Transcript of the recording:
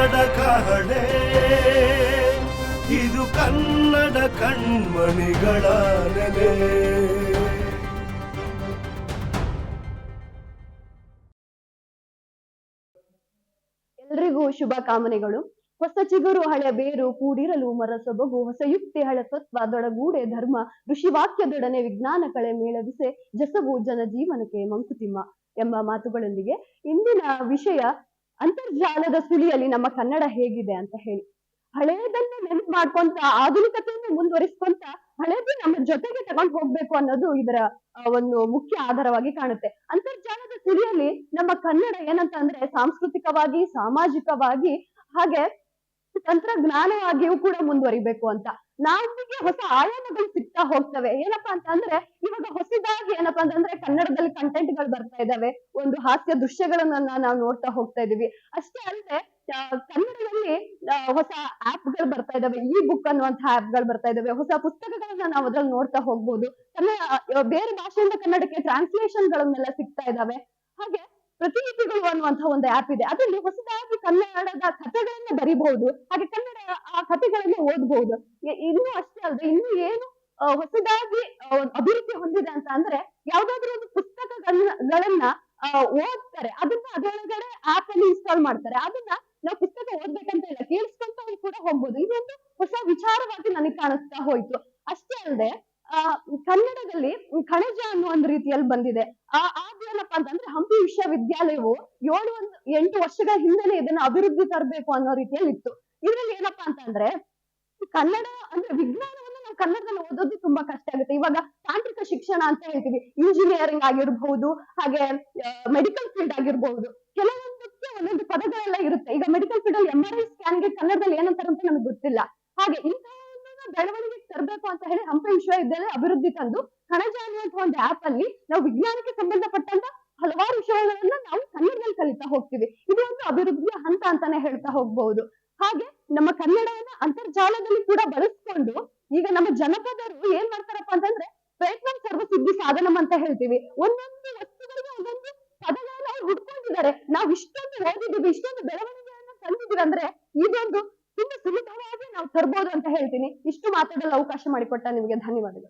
ಕನ್ನಡ ಕಹಳೆ ಇದು ಕನ್ನಡ ಕಣ್ಮಣಿಗಳ ನೆಲೆ. ಎಲ್ರಿಗೂ ಶುಭ ಕಾಮನೆಗಳು. ಹೊಸ ಚಿಗುರು ಹಳೆ ಬೇರು ಕೂಡಿರಲು ಮರ ಸೊಬಗು ಹೊಸ ಯುಕ್ತಿ ಹಳೆ ಸತ್ವ ದೊಡಗೂಡೆ ಧರ್ಮ, ಋಷಿ ವಾಕ್ಯದೊಡನೆ ವಿಜ್ಞಾನ ಕಳೆ ಮೇಳವಿಸೆ ಜಸವು ಜನ ಜೀವನಕ್ಕೆ ಮಂಕುತಿಮ್ಮ ಎಂಬ ಮಾತುಗಳೊಂದಿಗೆ ಇಂದಿನ ವಿಷಯ ಅಂತರ್ಜಾಲದ ಸುಳಿಯಲ್ಲಿ ನಮ್ಮ ಕನ್ನಡ ಹೇಗಿದೆ ಅಂತ ಹೇಳಿ. ಹಳೆಯದನ್ನ ನೆನಪು ಮಾಡ್ಕೊಂತ, ಆಧುನಿಕತೆಯನ್ನು ಮುಂದುವರಿಸ್ಕೊಂತ ಹಳೆಯದು ನಮ್ಮ ಜೊತೆಗೆ ತಗೊಂಡು ಹೋಗ್ಬೇಕು ಅನ್ನೋದು ಇದರ ಒಂದು ಮುಖ್ಯ ಆಧಾರವಾಗಿ ಕಾಣುತ್ತೆ. ಅಂತರ್ಜಾಲದ ಸುಳಿಯಲ್ಲಿ ನಮ್ಮ ಕನ್ನಡ ಏನಂತ ಅಂದ್ರೆ ಸಾಂಸ್ಕೃತಿಕವಾಗಿ, ಸಾಮಾಜಿಕವಾಗಿ ಹಾಗೆ ತಂತ್ರಜ್ಞಾನವಾಗಿಯೂ ಕೂಡ ಮುಂದುವರಿಬೇಕು ಅಂತ. ನಮಗೆ ಹೊಸ ಆಯಾಮಗಳು ಸಿಗ್ತಾ ಹೋಗ್ತವೆ. ಏನಪ್ಪಾ ಅಂತ ಅಂದ್ರೆ, ಇವಾಗ ಹೊಸದಾಗಿ ಏನಪ್ಪಾ ಅಂತಂದ್ರೆ ಕನ್ನಡದಲ್ಲಿ ಕಂಟೆಂಟ್ಗಳು ಬರ್ತಾ ಇದಾವೆ. ಒಂದು ಹಾಸ್ಯ ದೃಶ್ಯಗಳನ್ನ ನಾವು ನೋಡ್ತಾ ಹೋಗ್ತಾ ಇದೀವಿ. ಅಷ್ಟೇ ಅಲ್ಲದೆ ಕನ್ನಡದಲ್ಲಿ ಹೊಸ ಆಪ್ಗಳು ಬರ್ತಾ ಇದಾವೆ. ಇ ಬುಕ್ ಅನ್ನುವಂತಹ ಆಪ್ಗಳು ಬರ್ತಾ ಇದಾವೆ. ಹೊಸ ಪುಸ್ತಕಗಳನ್ನ ನಾವು ಅದ್ರಲ್ಲಿ ನೋಡ್ತಾ ಹೋಗ್ಬೋದು. ಕನ್ನಡ ಬೇರೆ ಭಾಷೆಯಿಂದ ಕನ್ನಡಕ್ಕೆ ಟ್ರಾನ್ಸ್ಲೇಷನ್ ಗಳನ್ನೆಲ್ಲ ಸಿಗ್ತಾ ಇದಾವೆ. ಹಾಗೆ ಅನ್ನುವಂತಹ ಒಂದು ಆಪ್ ಇದೆ. ಅದರಲ್ಲಿ ಹೊಸದಾಗಿ ಕನ್ನಡದ ಕಥೆಗಳನ್ನ ಬರಿಬಹುದು. ಹಾಗೆ ಕನ್ನಡ, ಆ ಕಥೆಗಳನ್ನ ಓದಬಹುದು. ಇನ್ನೂ ಅಷ್ಟೇ ಅಲ್ಲದೆ ಇನ್ನೂ ಏನು ಹೊಸದಾಗಿ ಅಭಿವೃದ್ಧಿ ಹೊಂದಿದೆ ಅಂತ ಅಂದ್ರೆ ಯಾವ್ದಾದ್ರು ಒಂದು ಪುಸ್ತಕಗಳನ್ನ ಓದ್ತಾರೆ. ಅದನ್ನ ಅದರೊಳಗಡೆ ಆಪ್ ಅಲ್ಲಿ ಇನ್ಸ್ಟಾಲ್ ಮಾಡ್ತಾರೆ. ಅದನ್ನ ನಾವು ಪುಸ್ತಕ ಓದ್ಬೇಕಂತ ಇಲ್ಲ ಕೇಳಿಸ್ಕೊಂತ ಕೂಡ ಹೋಗ್ಬೋದು. ಇದೊಂದು ಹೊಸ ವಿಚಾರವಾಗಿ ನನಗೆ ಕಾಣಿಸ್ತಾ ಹೋಯ್ತು. ಅಷ್ಟೇ ಅಲ್ಲದೆ ಆ, ಕನ್ನಡದಲ್ಲಿ ಕಣಜ ಅನ್ನೋ ಒಂದು ರೀತಿಯಲ್ಲಿ ಬಂದಿದೆ. ಆ ಏನಪ್ಪಾ ಅಂತಂದ್ರೆ ಹಂಪಿ ವಿಶ್ವವಿದ್ಯಾಲಯವು ಏಳು ಒಂದು, ಎಂಟು ವರ್ಷಗಳ ಹಿಂದೆನೆ ಇದನ್ನ ಅಭಿವೃದ್ಧಿ ತರಬೇಕು ಅನ್ನೋ ರೀತಿಯಲ್ಲಿ ಇತ್ತು. ಇದ್ರಲ್ಲಿ ಏನಪ್ಪಾ ಅಂತಂದ್ರೆ ಕನ್ನಡ ಅಂದ್ರೆ ವಿಜ್ಞಾನವನ್ನ ನಾವು ಕನ್ನಡದಲ್ಲಿ ಓದೋದು ತುಂಬಾ ಕಷ್ಟ ಆಗುತ್ತೆ. ಇವಾಗ ತಾಂತ್ರಿಕ ಶಿಕ್ಷಣ ಅಂತ ಹೇಳ್ತೀವಿ. ಇಂಜಿನಿಯರಿಂಗ್ ಆಗಿರ್ಬಹುದು, ಹಾಗೆ ಮೆಡಿಕಲ್ ಫೀಲ್ಡ್ ಆಗಿರ್ಬಹುದು. ಕೆಲವೊಂದಕ್ಕೆ ಒಂದೊಂದು ಪದಗಳೆಲ್ಲ ಇರುತ್ತೆ. ಈಗ ಮೆಡಿಕಲ್ ಫೀಲ್ಡ್ ಅಲ್ಲಿ ಎಂ ಆರ್ ಐ ಸ್ಕ್ಯಾನ್ಗೆ ಕನ್ನಡದಲ್ಲಿ ಏನಂತಾರಂತ ನಮ್ಗೆ ಗೊತ್ತಿಲ್ಲ. ಹಾಗೆ ಇಂತಹ ಬೆಳವಣಿಗೆ ತರಬೇಕು ಅಂತ ಹೇಳಿ ಹಂಪಿ ವಿಶ್ವವಿದ್ಯಾಲಯ ಅಭಿವೃದ್ಧಿ ತಂದು ಕಣಜ ಅನ್ನುವಂತ ಒಂದು ಆಪ್ ಅಲ್ಲಿ ನಾವು ವಿಜ್ಞಾನಕ್ಕೆ ಸಂಬಂಧಪಟ್ಟಂತ ಹಲವಾರು ವಿಷಯಗಳನ್ನ ನಾವು ಕನ್ನಡದಲ್ಲಿ ಕಲಿತಾ ಹೋಗ್ತೀವಿ. ಇದು ಒಂದು ಅಭಿವೃದ್ಧಿಯ ಹಂತ ಅಂತಾನೆ ಹೇಳ್ತಾ ಹೋಗ್ಬಹುದು ಹಾಗೆ ನಮ್ಮ ಕನ್ನಡವನ್ನ ಅಂತರ್ಜಾಲದಲ್ಲಿ ಕೂಡ ಬಳಸ್ಕೊಂಡು ಈಗ ನಮ್ಮ ಜನಪದರು ಏನ್ ಮಾಡ್ತಾರಪ್ಪ ಅಂತಂದ್ರೆ ಪ್ರಯತ್ನ ಸರ್ವಸಿದ್ಧಿ ಸಾಧನಂ ಅಂತ ಹೇಳ್ತೀವಿ. ಒಂದೊಂದು ವಸ್ತುಗಳಿಗೆ ಒಂದೊಂದು ಪದಗಳನ್ನ ಅವ್ರು ಹುಡ್ಕೊಂಡಿದ್ದಾರೆ. ನಾವು ಇಷ್ಟೊಂದು ಓದಿದ್ದೀವಿ, ಇಷ್ಟೊಂದು ಬೆಳವಣಿಗೆಯನ್ನ ತಂದಿದ್ದೀವಿ ಅಂದ್ರೆ ಇದೊಂದು ತುಂಬಾ ಸುಲಭವಾಗಿ ನಾವು ತರ್ಬೋದು ಅಂತ ಹೇಳ್ತೀನಿ. ಇಷ್ಟು ಮಾತಾಡಲು ಅವಕಾಶ ಮಾಡಿಕೊಟ್ಟ ನಿಮಗೆ ಧನ್ಯವಾದಗಳು.